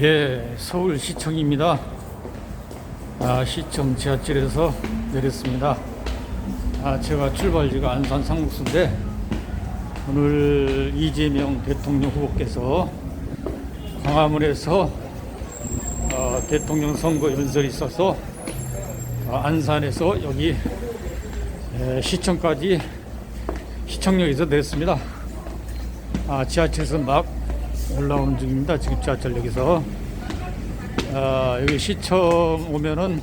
예, 서울시청입니다. 아, 시청 지하철에서 내렸습니다. 아, 제가 출발지가 안산 상록수인데 오늘 이재명 대통령 후보께서 광화문에서 어, 대통령 선거 연설이 있어서 어, 안산에서 여기 에, 시청까지 시청역에서 내렸습니다. 아, 지하철에서 막 올라오는 중입니다. 지금 지하철역에서 아, 여기 시청 오면은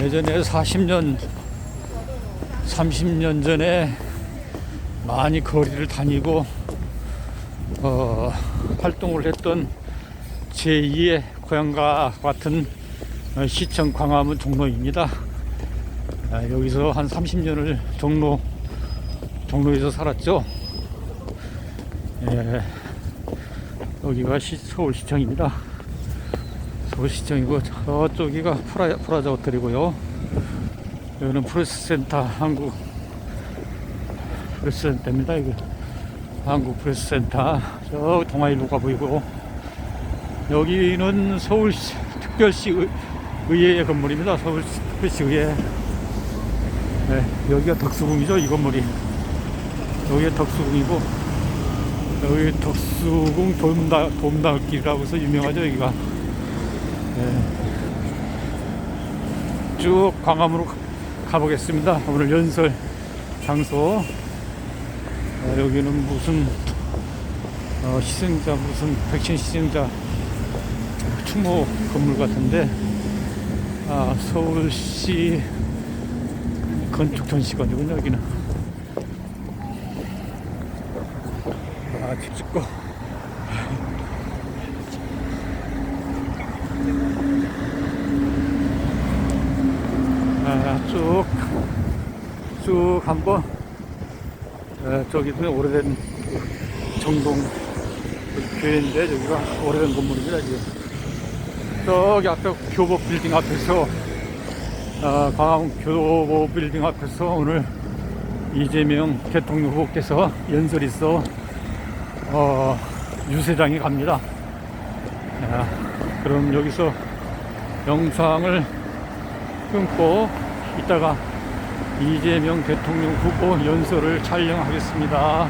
예전에 40년, 30년 전에 많이 거리를 다니고 어, 활동을 했던 제2의 고향과 같은 어, 시청 광화문 종로입니다. 아, 여기서 한 30년을 종로 종로에서 살았죠. 예, 여기가 시, 서울시청입니다. 서울시청이고 저쪽이가 프라, 프라자 호텔이고요. 여기는 프레스센터 한국 프레스센터입니다. 이거 한국 프레스센터 저 동아일로가 보이고 여기는 서울시 특별시 의, 의회의 건물입니다. 서울시 특별시 의회. 네, 여기가 덕수궁이죠. 이 건물이 여기가 덕수궁이고 여기 덕수궁 돔다, 돔다길이라고 해서 유명하죠 여기가. 예. 쭉 광화문으로 가- 가보겠습니다. 오늘 연설 장소. 어, 여기는 무슨 어, 시승자 무슨 백신 시승자 추모 건물 같은데 아, 서울시 건축 전시관이군요 여기는 집 짓고. 아, 쭉, 쭉 한번, 에, 저기도 오래된 정동 교회인데, 저기가 오래된 건물입니다, 지금. 저기 아까 교보 빌딩 앞에서, 아, 광화문 교보 빌딩 앞에서 오늘 이재명 대통령 후보께서 연설이 있어 어, 유세장에 갑니다. 자, 그럼 여기서 영상을 끊고 이따가 이재명 대통령 후보 연설을 촬영하겠습니다.